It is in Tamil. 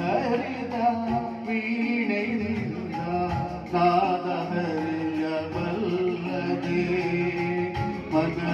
ಹರಿದ ವೀಣೆಯಿಂದ ನಾದ ಹರಿಯ